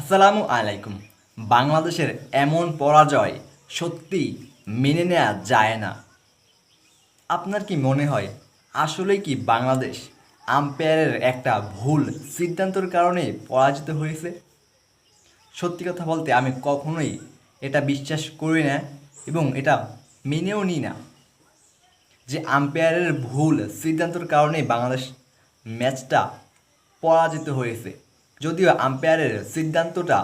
আসসালামু আলাইকুম। বাংলাদেশের এমন পরাজয় সত্যি মেনে নেওয়া যায় না। আপনার কি মনে হয় আসলে কি বাংলাদেশ আম্পায়ারের একটা ভুল সিদ্ধান্তর কারণে পরাজিত হয়েছে? সত্যি কথা বলতে আমি কখনোই এটা বিশ্বাস করি না এবং এটা মেনেও নিই না। যে আম্পায়ারের ভুল সিদ্ধান্তর কারণে বাংলাদেশ ম্যাচটা পরাজিত হয়েছে। যদিও আম্পায়ারের সিদ্ধান্তটা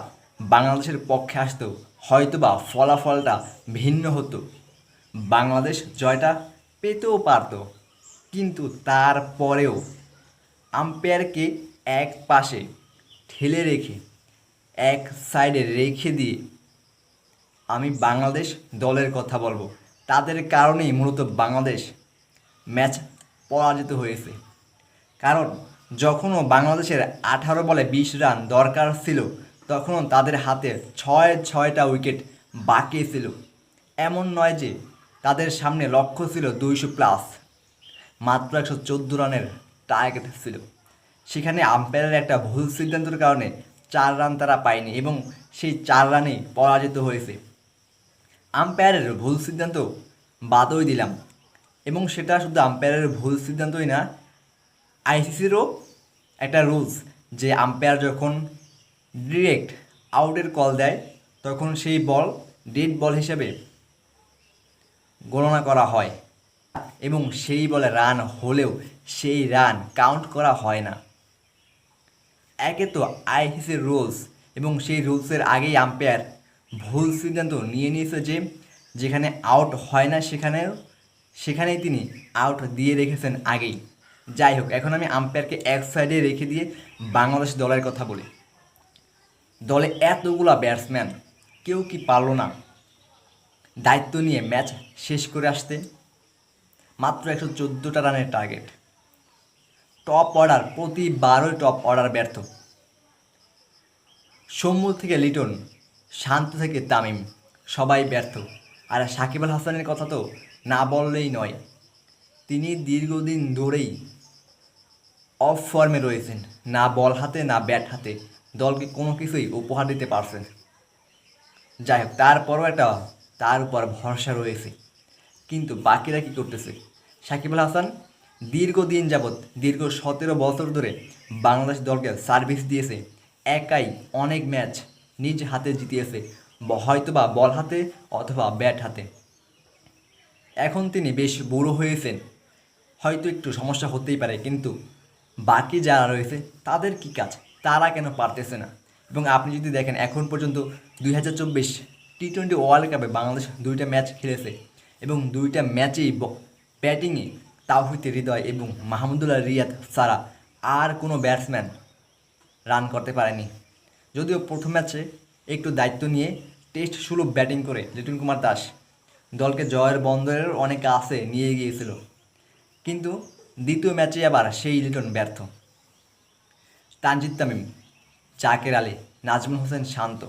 বাংলাদেশের পক্ষে আসতো, হয়তোবা ফলাফলটা ভিন্ন হতো। বাংলাদেশ জয়টা পেতেও পারত, কিন্তু তারপরেও আম্পায়ারকে এক পাশে ঠেলে রেখে, এক সাইডে রেখে দিয়ে আমি বাংলাদেশ দলের কথা বলব। তাদের কারণেই মূলত বাংলাদেশ ম্যাচ পরাজিত হয়েছে। কারণ যখনও বাংলাদেশের আঠারো বলে বিশ রান দরকার ছিল, তখনও তাদের হাতে ছয় ছয়টা উইকেট বাকি ছিল। এমন নয় যে তাদের সামনে লক্ষ্য ছিল দুইশো প্লাস, মাত্র একশো চোদ্দ রানের টার্গেট ছিল। সেখানে আম্পায়ারের একটা ভুল সিদ্ধান্তের কারণে চার রান তারা পায়নি এবং সেই চার রানেই পরাজিত হয়েছে। আম্পায়ারের ভুল সিদ্ধান্ত বাদই দিলাম এবং সেটা শুধু আম্পায়ারের ভুল সিদ্ধান্তই না আইসিসিরও একটা রুলস যে আম্পায়ার যখন ডিরেক্ট আউটের কল দেয়, তখন সেই বল ডেড বল হিসেবে গণনা করা হয় এবং সেই বলে রান হলেও সেই রান কাউন্ট করা হয় না। একে তো আইসিসির রুলস এবং সেই রুলসের আগেই আম্পায়ার ভুল সিদ্ধান্ত নিয়ে নিয়েছে যে যেখানে আউট হয় না সেখানেও, সেখানেই তিনি আউট দিয়ে রেখেছেন আগেই। যাই হোক এখন আমি আম্পায়ারকে এক সাইডে রেখে দিয়ে বাংলাদেশ দলের কথা বলি। দলে এতগুলা ব্যাটসম্যান কেউ কি পারল না? দায়িত্ব নিয়ে ম্যাচ শেষ করে আসতে মাত্র একশো চোদ্দোটা রানের টার্গেট টপ অর্ডার প্রতি প্রতিবারই টপ অর্ডার ব্যর্থ। সৌম্য থেকে লিটন, শান্ত থেকে তামিম, সবাই ব্যর্থ। আর সাকিব আল হাসানের কথা তো না বললেই নয়, তিনি দীর্ঘদিন ধরেই অফ ফর্মে রয়েছেন, না বল হাতে, না ব্যাট হাতে। দলকে কোনো কিছুই উপহার দিতে পারছেন যাই হোক, তারপরও একটা, তার উপর ভরসা রয়েছে। কিন্তু বাকিরা কি করতেছে? সাকিব আল হাসান দীর্ঘদিন যাবৎ, দীর্ঘ সতেরো বছর ধরে বাংলাদেশ দলকে সার্ভিস দিয়েছে। একাই অনেক ম্যাচ নিজ হাতে জিতিয়েছে হয়তোবা বল হাতে অথবা ব্যাট হাতে। এখন তিনি বেশ বুড়ো হয়েছেন। হয়তো একটু সমস্যা হতেই পারে, কিন্তু বাকি যারা রয়েছে, তাদের কি কাজ? তারা কেন পারতেছে না? এবং আপনি যদি দেখেন, এখন পর্যন্ত দুই হাজার চব্বিশ টি টোয়েন্টি ওয়ার্ল্ড কাপে বাংলাদেশ দুইটা ম্যাচ খেলেছে এবং দুইটা ম্যাচেই ব্যাটিংয়ে তাওহিদ হৃদয় এবং মাহমুদুল্লাহ রিয়াদ সারা আর কোনো ব্যাটসম্যান রান করতে পারেনি। যদিও প্রথম ম্যাচে একটু দায়িত্ব নিয়ে টেস্ট সুলভ ব্যাটিং করে লিটন কুমার দাস দলকে জয়ের বন্দরের অনেক কাছে নিয়ে গিয়েছিল। কিন্তু দ্বিতীয় ম্যাচে আবার সেই লিটন ব্যর্থ। তানজিদ তামিম, জাকের আলী, নাজমুল হোসেন শান্ত।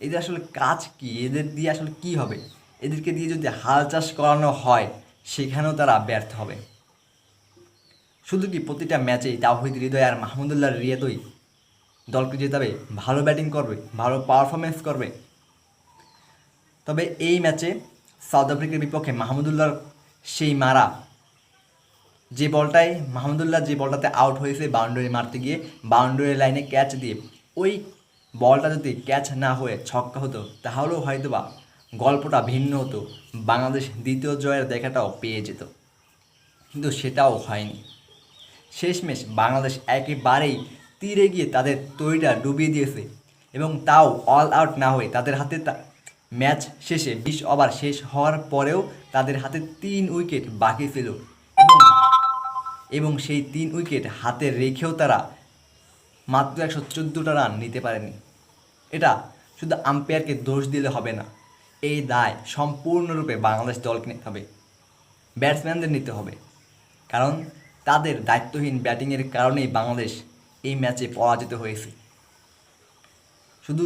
এদের আসলে কাজ কি? এদের দিয়ে আসলে কি হবে? এদেরকে দিয়ে যদি হাল চাষ করানো হয়, সেখানেও তারা ব্যর্থ হবে। শুধু কি প্রতিটা ম্যাচেই তাওহিদ হৃদয় আর মাহমুদুল্লাহ রিয়াদই দলকে জেতাবে? ভালো ব্যাটিং করবে, ভালো পারফরমেন্স করবে। তবে এই ম্যাচে সাউথ আফ্রিকার বিপক্ষে মাহমুদুল্লাহর সেই মারা যে বলটাই, মাহমুদুল্লাহ যে বলটাতে আউট হয়েছে বাউন্ডারি মারতে গিয়ে, বাউন্ডারি লাইনে ক্যাচ দিয়ে, ওই বলটা যদি ক্যাচ না হয়ে ছক্কা হতো, তাহলেও হয়তো বা গল্পটা ভিন্ন হতো, বাংলাদেশ দ্বিতীয় জয়ের দেখাটাও পেয়ে যেত। কিন্তু সেটাও হয়নি। শেষমেশ বাংলাদেশ একেবারেই তীরে গিয়ে তাদের তৈরিটা ডুবিয়ে দিয়েছে এবং তাও অল আউট না হয়ে তাদের হাতে ম্যাচ শেষে বিশ ওভার শেষ হওয়ার পরেও তাদের হাতে তিন উইকেট বাকি ছিল। এবং সেই তিন উইকেট হাতে রেখেও তারা মাত্র একশো চোদ্দোটা রান নিতে পারেনি। এটা শুধু আম্পায়ারকে দোষ দিলে হবে না, এই দায় সম্পূর্ণরূপে বাংলাদেশ দলকে নিতে হবে ব্যাটসম্যানদের নিতে হবে। কারণ তাদের দায়িত্বহীন ব্যাটিংয়ের কারণেই বাংলাদেশ এই ম্যাচে পরাজিত হয়েছে। শুধু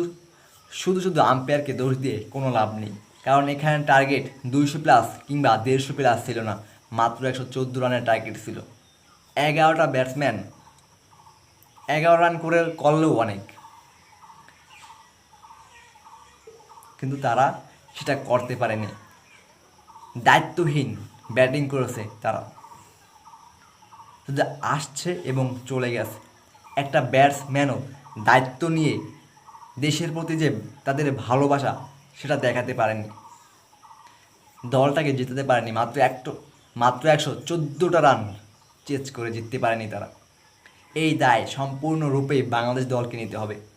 শুধু শুধু আম্পায়ারকে দোষ দিয়ে কোনো লাভ নেই। কারণ এখানে টার্গেট দুইশো প্লাস কিংবা দেড়শো প্লাস ছিল না, মাত্র একশো চোদ্দ রানের টার্গেট ছিল। এগারোটা ব্যাটসম্যান এগারো রান করে করলেও অনেক। কিন্তু তারা সেটা করতে পারেনি। দায়িত্বহীন ব্যাটিং করেছে তারা। আসছে এবং চলে গেছে। একটা ব্যাটসম্যানও দায়িত্ব নিয়ে দেশের প্রতি যে তাদের ভালোবাসা, সেটা দেখাতে পারেনি। দলটাকে জেতাতে পারেনি। মাত্র একটো, মাত্র একশো চোদ্দোটা রান চেজ করে জিততে পারেনি তারা। এই দায় সম্পূর্ণরূপে বাংলাদেশ দলকে নিতে হবে।